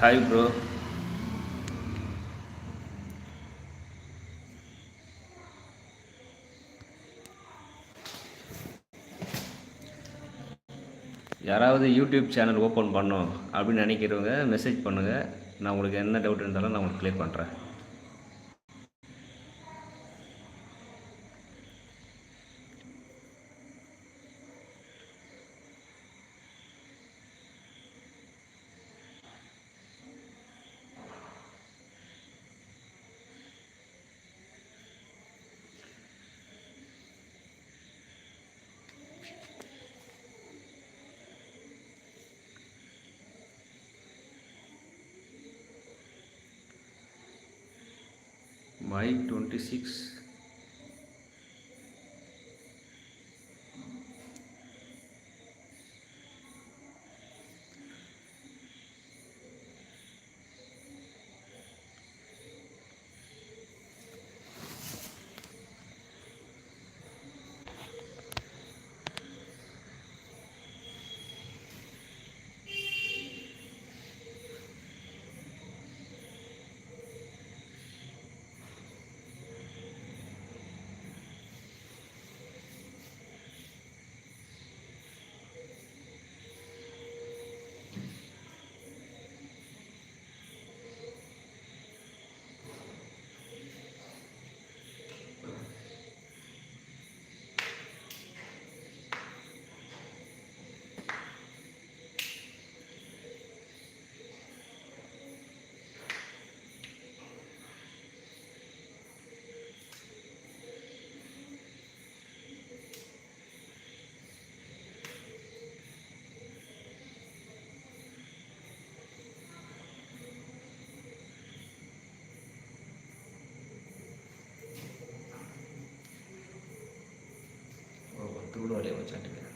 Hi bro யாராவது YouTube channel open பண்ணோம் அப்படின்னு நினைக்கிறவங்க மெசேஜ் பண்ணுங்கள் நான் உங்களுக்கு என்ன டவுட் இருந்தாலும் நான் உங்களுக்கு கிளியர் பண்ணுறேன் my 26 धूल वाले वचन में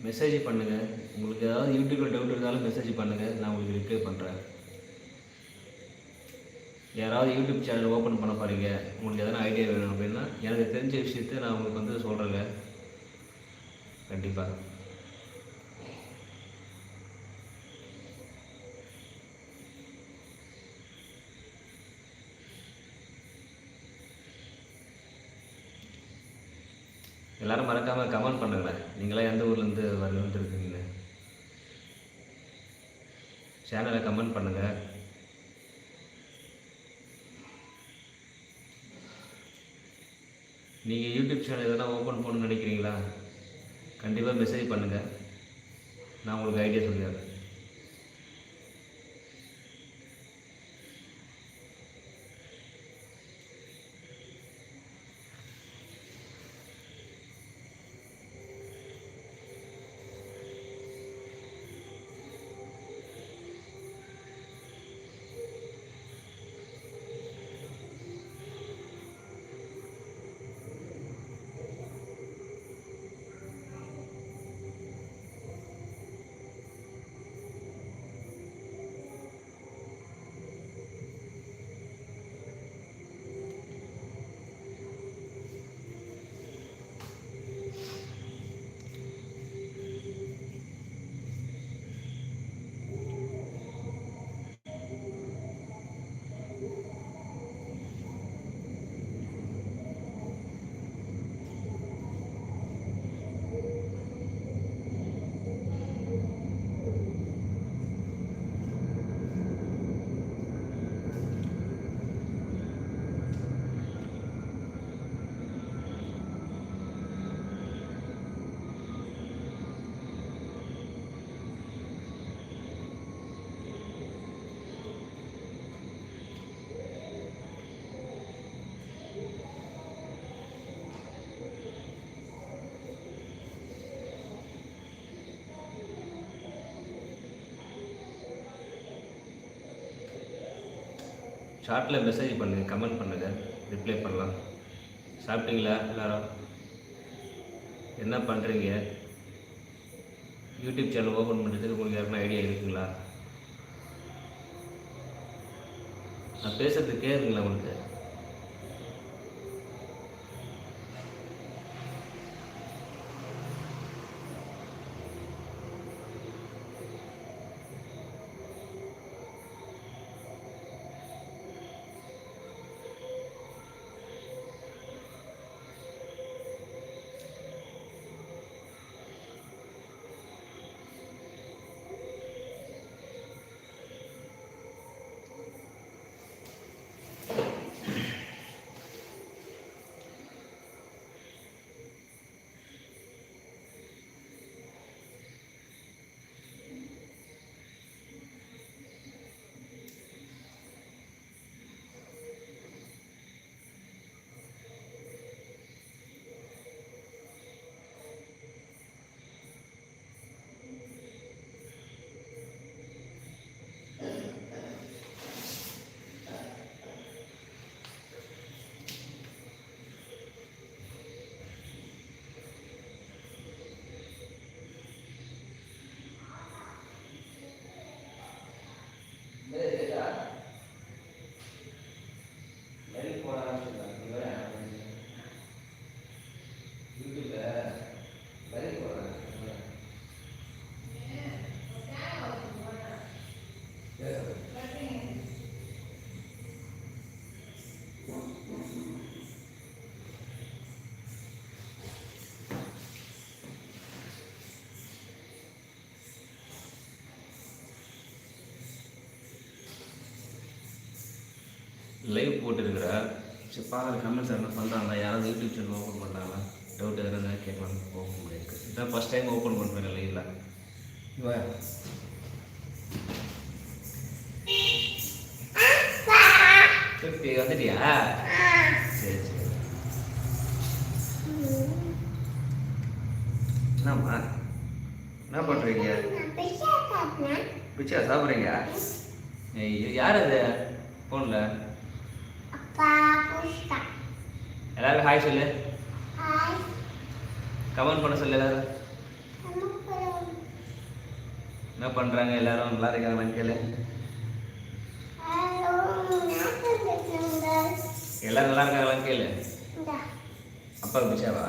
மெசேஜ் பண்ணுங்கள் உங்களுக்கு ஏதாவது யூடியூப்பில் டவுட் இருந்தாலும் மெசேஜ் பண்ணுங்கள் நான் உங்களுக்கு ரிப்ளை பண்ணுறேன் யாராவது யூடியூப் சேனல் ஓப்பன் பண்ண பாருங்க உங்களுக்கு எதனா ஐடியா வேணும் அப்படின்னா எனக்கு தெரிஞ்ச விஷயத்த நான் உங்களுக்கு வந்து சொல்கிறேங்க கண்டிப்பாக எல்லாரும் மறக்காமல் கமெண்ட் பண்ணுங்களேன். நீங்களாம் எந்த ஊர்லேருந்து வந்துருக்கீங்க சேனலை கமெண்ட் பண்ணுங்கள் நீங்கள் யூடியூப் சேனல் எதனா ஓப்பன் பண்ணணும்னு நினைக்கிறீங்களா? கண்டிப்பாக மெசேஜ் பண்ணுங்கள் நான் உங்களுக்கு ஐடியா சொல்லிடுறேன் சாட்டில் மெசேஜ் பண்ணுங்க கமெண்ட் பண்ணுங்கள் ரிப்ளை பண்ணலாம். சாப்பிட்டீங்களா எல்லாரும்? என்ன பண்ணுறீங்க யூடியூப் சேனல் ஓப்பன் பண்ணுறதுக்கு உங்களுக்கு யாருன்னா ஐடியா இருக்குங்களா? நான் பேசுகிறது கேட்குங்களா உங்களுக்கு. லைவ் போட்டிருக்கிறார் சரி பார்க்குற கமெண்ட்ஸ் என்ன பண்ணுறாங்களா யாராவது யூடியூப் சேனல் ஓப்பன் பண்ணுறாங்களா டவுட் எதாவது இருந்தால் கேட்கலாம். ஓப்பன் பண்ணியிருக்கு இதான் ஃபஸ்ட் டைம் ஓப்பன் பண்ணுறேன் லைவில் இவா வந்துட்டியா? சரி சரி. என்னம்மா? என்ன பண்ணுறீங்க பிச்சா சாப்பிட்றீங்க? யார் அது? ஃபோனில் எல்லாரும் ஹாய் சொல்லு. கமெண்ட் பண்ண சொல்லு எல்லாரும். என்ன பண்ணுறாங்க எல்லாரும்? நல்லா இருக்காங்களான்னு கேளு. எல்லாரும் நல்லா இருக்காங்களான்னு கேளு. அப்பா பிடிச்சாவா.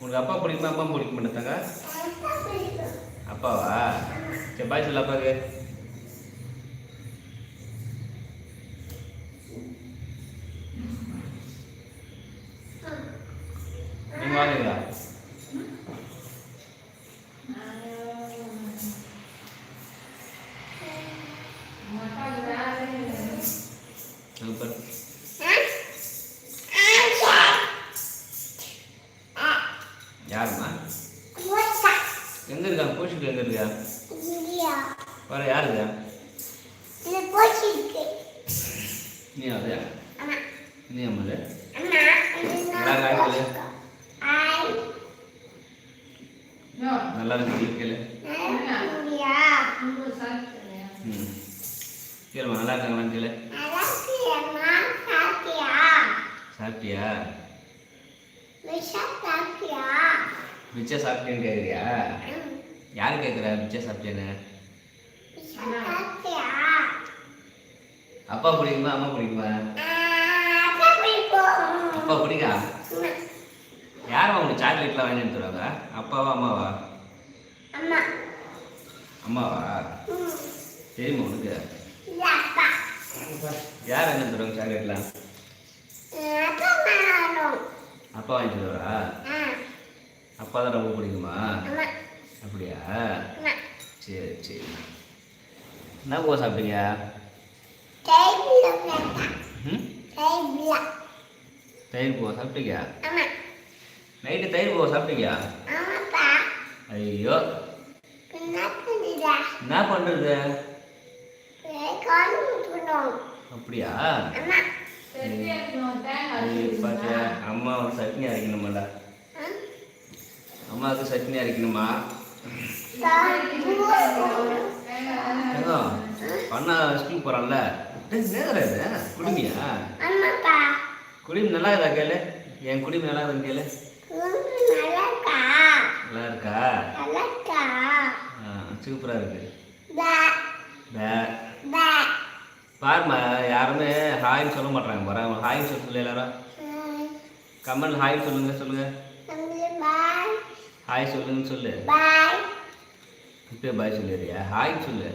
உனக்கு அப்பா பிடிக்குமா அம்மா பிடிக்க மாட்டாங்க அப்பாவா? சரி பாய் சொல்லு அப்பாவுக்கு நீங்க வாங்குங்களா சூப்பர் யாரும்மா எங்க இருக்கா கோஷிக்கு எங்க இருக்கா வேற யாரு இருக்கா நீ அது நீ அம்மா அது நல்லா இருக்கு ம். கேளுமா நல்லா இருக்காங்களான்னு கேளு. சாப்பிட்டியா? மிச்சம் சாப்பிட்டேன்னு கேட்குறியா யார் கேட்குறா மிச்சம் சாப்பிட்டேன்னு அப்பா பிடிக்குமா அம்மா பிடிக்குமா? அப்பா பிடிக்கா? யாரும் உங்களுக்கு சாக்லேட்லாம் வாங்கி தருவாங்க? அப்பாவா அம்மாவா? அம்மாவா? தெரியுமா உனக்கு? யார் வாங்கி தருவாங்க சாக்லேட்லாம்? அப்பா வாங்கி தருவாரா? அப்பா தான் ரொம்ப பிடிக்குமா? அப்படியா? சரி சரி. என்ன பூவா சாப்பிட்டீங்க? தயிர் பூவா சாப்பிட்டீங்க? நைட்டு தயிர் பூவா சாப்பிட்டீங்க? ஐயோ. என்ன பண்ணுறது அப்படியா? பாத்தியா அம்மா வந்து சட்னி அரைக்கணுமாடா அம்மாவுக்கு சட்னி அரைக்கணுமா? பண்ணா ஸ்கூல் போகிறான்ல நேரம் இது குடுமியா? குடிமி நல்லா இருக்கா கேளு. என் குடிமி நல்லா கேளு. நல்லாக்கா நல்லா இருக்கா சூப்பராக இருக்கு. பே. பே. பே. பாரும்மா யாருமே ஹாய்னு சொல்ல மாட்டாங்க பாரு ஹாய்னு சொல்ல எல்லாரும். கமெண்ட் ஹாய் சொல்லுங்க சொல்லுங்க. ஹாய் சொல்லுங்கன்னு சொல்லு. பாய் இப்போ பாய் சொல்லிடுறியா? ஹாய் சொல்லு.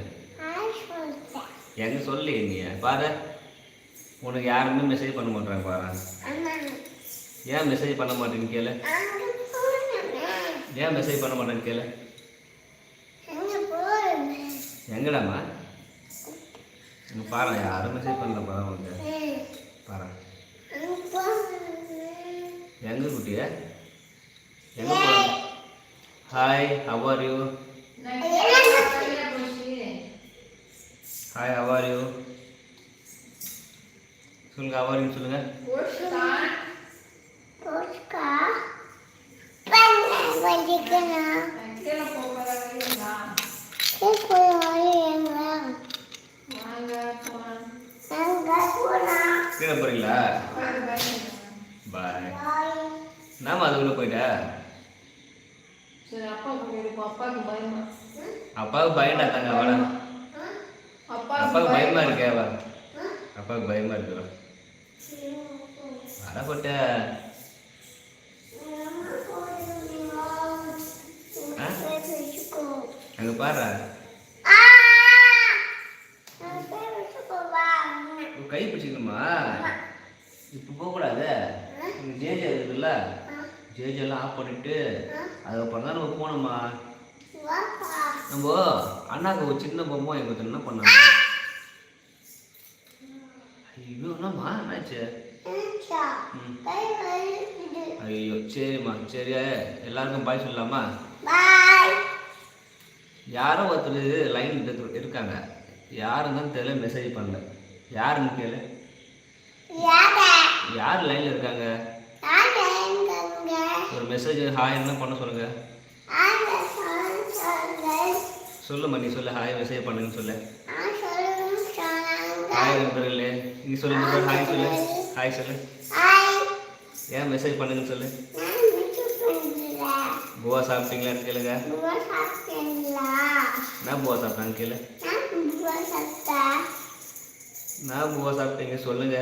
எங்க சொல்லி நீ பாரு. உனக்கு யாருமே மெசேஜ் பண்ண மாட்டாங்க பாரு. ஏன் மெசேஜ் பண்ண மாட்டேன்னு கேளு. ஏன் மெசேஜ் பண்ண மாட்டேன்னு கேளு. இங்க பாரு யாரும் மெசேஜ் பண்ணல பாரு உனக்கு. பாரு. எங்க குட்டிய? எங்க போ hi how are you hi how are you சொல்லுங்க யூ சொல்லுங்க போஸ்கா பண்ண அங்க போலாம் கீழே போறீங்களா? பாய் நாம அதுக்குள்ள போயிட்ட? அப்பாவுக்கு பயமா? அப்பாவுக்கு பயண்டா தாங்க அவன அப்பாவுக்கு பயமா. இருக்கே அவ அப்பாவுக்கு பயமா இருக்கிறோம் வரப்பட்ட அங்க பாரு உன் கை பிடிச்சிக்கணுமா? இப்போ போகக்கூடாது. ஜேஜே இருக்குல்ல? ஜேஜெல்லாம் ஆஃப் பண்ணிட்டு அதுக்கப்புறம் தான் நம்ம போகணுமா நம்ம அண்ணாக்கு ஒரு சின்ன பொம்மை எங்களுக்கு என்ன பண்ணாங்க? ஐயோ என்னம்மா? என்னாச்சு? ஐயோ சரிம்மா சரி எல்லாருக்கும் பாய் சொல்லலாமா? யாரோ ஒருத்தர் லைன் இருக்காங்க. யாருன்னு தெரியல மெசேஜ் பண்ணல. யாருன்னு கேளு. யார்? லைனில் இருக்காங்க? ஒரு மெசேஜ் ஹாய் என்ன பண்ண சொல்லுங்க. சொல்லுமா நீ சொல்லு. ஹாய் மெசேஜ் பண்ணுங்கன்னு சொல்லு. ஹாய் நண்பர்களே நீ சொல்லு ஹாய் சொல்லு. ஹாய் சொல்லு. ஏன் மெசேஜ் பண்ணுங்கன்னு சொல்லு. புவா சாப்பிட்டீங்களான்னு கேளுங்க. நான் புவா சாப்பிட்டாங்க கேளு. நான் புவா சாப்பிட்டீங்க சொல்லுங்க.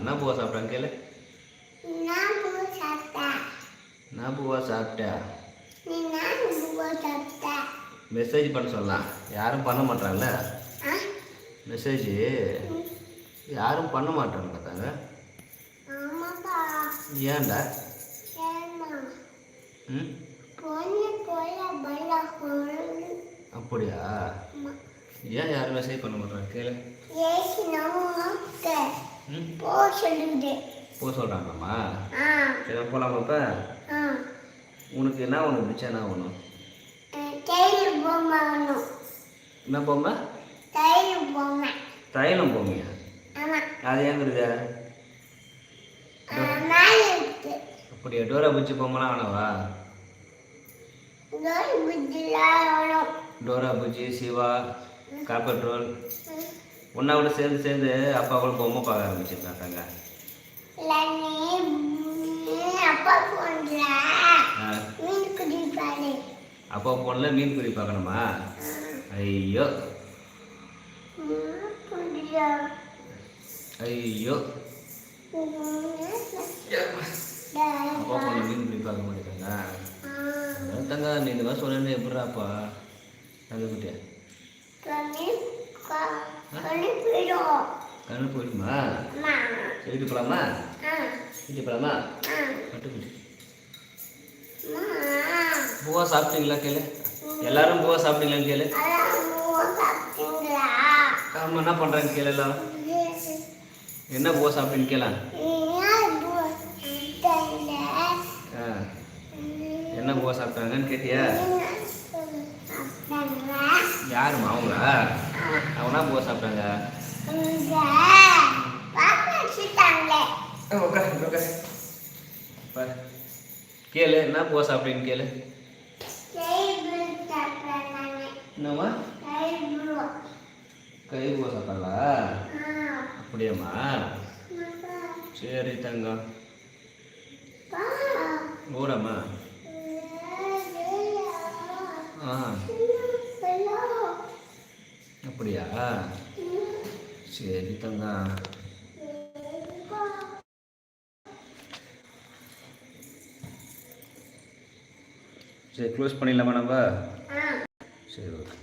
என்ன புவா சாப்பிட்டாங்க கேளு. நான் புவா சாப்பிட்டேன் மெசேஜ் பண்ண சொல்லலாம் யாரும் பண்ண மாட்டாங்கல்ல? மெசேஜ் யாரும் பண்ண மாட்டாங்க பார்த்தாங்க. ஏன்டா? ம்? அப்படியா? ஏன் யாரும் மெசேஜ் பண்ண மாட்டாங்க? கேளு. போ ஆ. சரி போகலாமா இப்போ உனக்கு என்ன ஒன்று மிச்சம் என்ன ஒன்று என்ன பொம்மை? தையல் பொம்மை. தைலம் பொம்மையா? அது மேலே இருக்கு. அப்படியா? டோரா பூச்சி பொம்மைலாம் வேணும். டோரா பூச்சி சிவா காப்பர் ரோல் ஒன்றா கூட சேர்ந்து சேர்ந்து அப்பா கூட பொம்மை பார்க்க ஆரம்பிச்சிருக்காங்க. அப்பா போன்ற? ஆ. மீன் குறி பார்க்கணுமா? ஐயோ. ஐயோ. அப்பா ஃபோனில் மீன் குறி பார்க்க மாட்டேங்க தங்க நீ இந்த மாதிரி சொன்னேன்னு எப்படிறாப்பா? தங்க குட்டியா? போயிடும்? கண்ணு போயிடுமா வீட்டு போகலாமா வீட்டு போகலாமா பூவா சாப்பிட்டீங்களா கேளு. எல்லாரும் பூவா சாப்பிட்டீங்களான்னு கேளு. ஆமாம் என்ன பண்ணுறாங்க கேளு எல்லாம்? என்ன பூவா சாப்பிட்டீங்கன்னு கேளா. என்ன பூவா சாப்பிட்டாங்கன்னு கேட்டியா? யாரும்மா அவங்களா? அவனா பூவா சாப்பிட்டாங்க? உட்காரு உட்காரு பாரு. கேளு என்ன போஸ் அப்படின்னு கேளு. என்னம்மா? கை புழு பண்ணலா அப்படியாம்மா? சரி தங்கம். ஓடம்மா ஆ. அப்படியா? சரி தங்கம். சரி க்ளோஸ் பண்ணிடலாமா நம்ம? சரி ஓகே